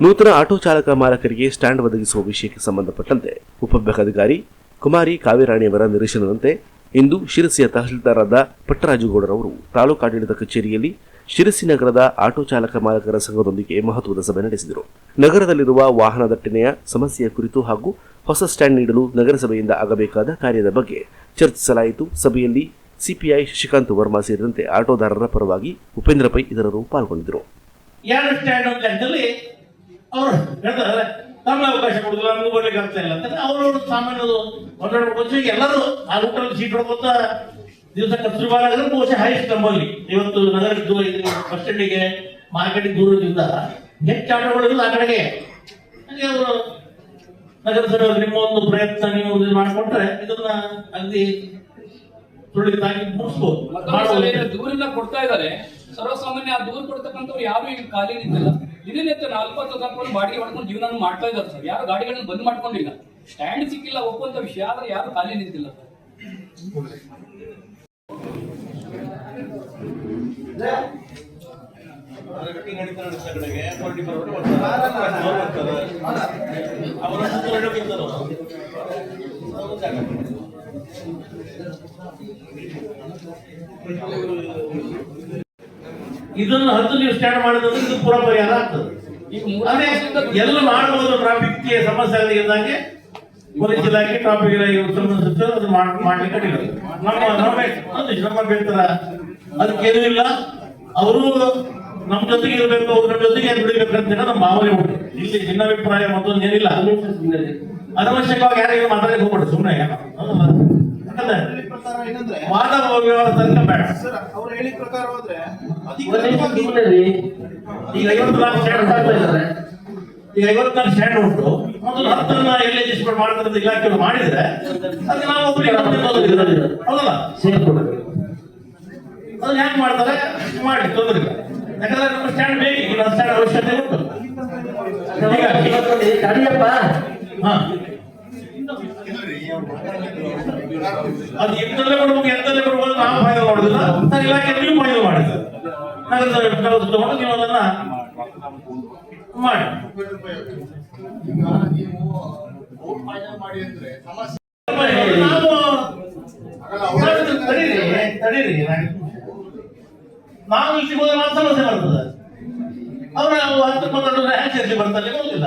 ನೂತನ ಆಟೋ ಚಾಲಕ ಮಾಲಕರಿಗೆ ಸ್ಟ್ಯಾಂಡ್ ಒದಗಿಸುವ ವಿಷಯಕ್ಕೆ ಸಂಬಂಧಪಟ್ಟಂತೆ ಉಪವಿಭಾಗಾಧಿಕಾರಿ ಕುಮಾರಿ ಕಾವೇರಾಣಿಯವರ ನಿರೀಕ್ಷಣದಂತೆ ಇಂದು ಶಿರಸಿಯ ತಹಶೀಲ್ದಾರಾದ ಪಟ್ಟರಾಜುಗೌಡರವರು ತಾಲೂಕಾಡಳಿತ ಕಚೇರಿಯಲ್ಲಿ ಶಿರಸಿ ನಗರದ ಆಟೋ ಚಾಲಕ ಮಾಲಕರ ಸಂಘದೊಂದಿಗೆ ಮಹತ್ವದ ಸಭೆ ನಡೆಸಿದರು. ನಗರದಲ್ಲಿರುವ ವಾಹನ ದಟ್ಟಣೆಯ ಸಮಸ್ಯೆಯ ಕುರಿತು ಹಾಗೂ ಹೊಸ ಸ್ಟ್ಯಾಂಡ್ ನೀಡಲು ನಗರಸಭೆಯಿಂದ ಆಗಬೇಕಾದ ಕಾರ್ಯದ ಬಗ್ಗೆ ಚರ್ಚಿಸಲಾಯಿತು. ಸಭೆಯಲ್ಲಿ ಸಿಪಿಐ ಶಶಿಕಾಂತ್ ವರ್ಮಾ ಸೇರಿದಂತೆ ಆಟೋದಾರರ ಪರವಾಗಿ ಉಪೇಂದ್ರ ಪೈ ಇತರರು ಪಾಲ್ಗೊಂಡಿದ್ದರು ಎರಡು ಸ್ಟ್ಯಾಂಡ್ ಅಂತ ಅಂತಲ್ಲಿ ಅವರು ಹೇಳ್ತಾರೆ ನಮ್ಗೆ ಅವಕಾಶ ಕೊಡುದಿಲ್ಲ, ನಮ್ಗೆ ಬರ್ಲಿಕ್ಕೆ ಆಗ್ತಾ ಇಲ್ಲ. ಅಂತಂದ್ರೆ ಅವರವರು ಸಾಮಾನ್ಯದು ಒಂದೆರಡು ಎಲ್ಲರೂ ಆ ರೂಟಲ್ಲಿ ಸೀಟ್ ಹೊಡ್ಕೊತ ದಿವಸ ಕಸ್ತೂರಿಬಾಲಾದ್ರೆ ಬಹುಶಃ ಹೈಯೆಸ್ಟ್ ನಮ್ಮಲ್ಲಿ ಇವತ್ತು ನಗರದ ದೂರ ಇದೆ ಬಸ್ ಸ್ಟ್ಯಾಂಡಿಗೆ ಮಾರ್ಕೆಟ್ ದೂರದಿಂದ ಹೆಚ್ಚು ಆಟೋಗಳಿಲ್ಲ ಆ ಕಡೆಗೆ. ಹಾಗೆ ಅವರು ನಗರಸಭೆ ನಿಮ್ಮ ಒಂದು ಪ್ರಯತ್ನ ನೀವು ಇದು ಮಾಡಿಕೊಂಡ್ರೆ ಇದನ್ನ ಅಲ್ಲಿ ತುಳಿದಾಗಿ ಮುಗಿಸ್ಬೋದು. ದೂರಿಂದ. ಕೊಡ್ತಾ ಇದ್ದಾರೆ. ಸರ್ವಸಾಮಾನ್ಯ ಆ ದೂರ ಕೊಡ್ತಕ್ಕಂಥವ್ರು ಯಾರು ಈಗ ಖಾಲಿ ನಿಂತಿಲ್ಲ ದಿನನಿತ್ಯ ನಾಲ್ಕು ಹತ್ತು ಬಾಡಿಗೆ ಮಾಡ್ಕೊಂಡು ಜೀವನ ಮಾಡ್ತಾ ಇದ್ದಾರೆ ಸರ್. ಯಾರು ಗಾಡಿಗಳನ್ನು ಬಂದ್ ಮಾಡ್ಕೊಂಡಿಲ್ಲ. ಸ್ಟ್ಯಾಂಡ್ ಸಿಕ್ಕಿಲ್ಲ, ಒಪ್ಪುವಂತ ವಿಷಯ. ಆದ್ರೆ ಯಾರು ಖಾಲಿ ನಿಂತಿಲ್ಲ ಸರ್. ಇದನ್ನು ಹತ್ತು ನೀವು ಸ್ಟ್ಯಾಂಡ್ ಮಾಡಿದ್ರೆ ಇದು ಪೂರ ಪರಿಹಾರ ಆಗ್ತದೆ. ಅದೇ ಎಲ್ಲ ಮಾಡಬಹುದು ಟ್ರಾಫಿಕ್ ಸಮಸ್ಯೆ ಆಗಿದ್ದಂಗೆ ಪೊಲೀಸ್ ಇಲಾಖೆ ಟ್ರಾಫಿಕ್ ಇಲಾಖೆ ಸಂಬಂಧಿಸಿದ ಅದು ಮಾಡ್- ಮಾಡ್ಲಿಕ್ಕೆ ಅಡ್ಡಿಲ್ಲ. ನಮ್ಮ ನಮ್ಮ ಅದು ನಮ್ಮ ಬೇತರ ಅದಕ್ಕೇನೂ ಇಲ್ಲ. ಅವರು ನಮ್ಮ ಜೊತೆಗೆ ಇರಬೇಕು ಅವ್ರ ನಮ್ಮ ಜೊತೆಗೆ ಏನು ಬಿಡಬೇಕಂತ ಹೇಳಿ ನಮ್ಮ ಭಾವನೆ ಉಂಟು. ಇಲ್ಲಿ ಭಿನ್ನಾಭಿಪ್ರಾಯ ಮತ್ತೊಂದು ಏನಿಲ್ಲ. ಅನವಶ್ಯಕವಾಗಿ ಯಾರಿಗೂ ಮಾತಾಡಕ್ಕೆ ಹೋಗ್ಬೇಡಿ ಸುಮ್ಮನೆ? ಯಾಕಂದ್ರೆ ಪ್ರಕಾರ ಏನಂದ್ರೆ ಮಾನವ ವ್ಯವಹಾರ ತನಕ ಬೇಡ. ಸರ್ ಅವ್ರು ಹೇಳಿದ ಪ್ರಕಾರ ಹೋದ್ರೆ ರೀ. ಈಗ ಐವತ್ತು ನಾಲ್ಕು ಸ್ಟ್ಯಾಂಡ್ ಹಾಕ್ತಾ ಇದ್ದಾರೆ. ಈಗ ಐವತ್ನಾಲ್ಕು ಸ್ಟ್ಯಾಂಡ್ ಉಂಟು. ಮೊದಲು ಹತ್ತನ್ನ ಎಲ್ಲಿ ಮಾಡ್ತಾರೆ ಅಂತ ಇಲಾಖೆಯವರು ಮಾಡಿದ್ರೆ ಅದಕ್ಕೆ ನಾವು ಒಬ್ಬರಿಗೆ ಹೌದಲ್ಲ? ಅದನ್ನ ಯಾಕೆ ಮಾಡ್ತಾರೆ? ಮಾಡಿ ತೊಂದರೆ ಇಲ್ಲ. ಯಾಕಂದ್ರೆ ನಮ್ಮ ಸ್ಟ್ಯಾಂಡ್ ಬೇಕು ನಮ್ಮ ಸ್ಟ್ಯಾಂಡ್ ಅವಶ್ಯಕತೆ ಉಂಟು. ಹೀಗಾಗಿ ಹಾ. ಅದು ಎಂತಲ್ಲೇ ಕೊಡ್ಬೇಕು ಎಂತಲ್ಲೇ ಕೊಡ್ಬೋದು ನಾವು ಫೈನಲ್ ಮಾಡೋದಿಲ್ಲ. ನನ್ನ ಇಲಾಖೆ ನೀವು ಫೈನಲ್ ಮಾಡಿದ್ದಾರೆ ಸಮಸ್ಯೆ ಇಲ್ಲಿ ಹೋದ್ರೆ ಸಮಸ್ಯೆ ಬರ್ತದೆ. ಅವ್ರ ಹತ್ತು ಹ್ಯಾಂಗ್ ಸೇರಿಸಿ ಬರ್ತಾರೆ ಗೊತ್ತಿಲ್ಲ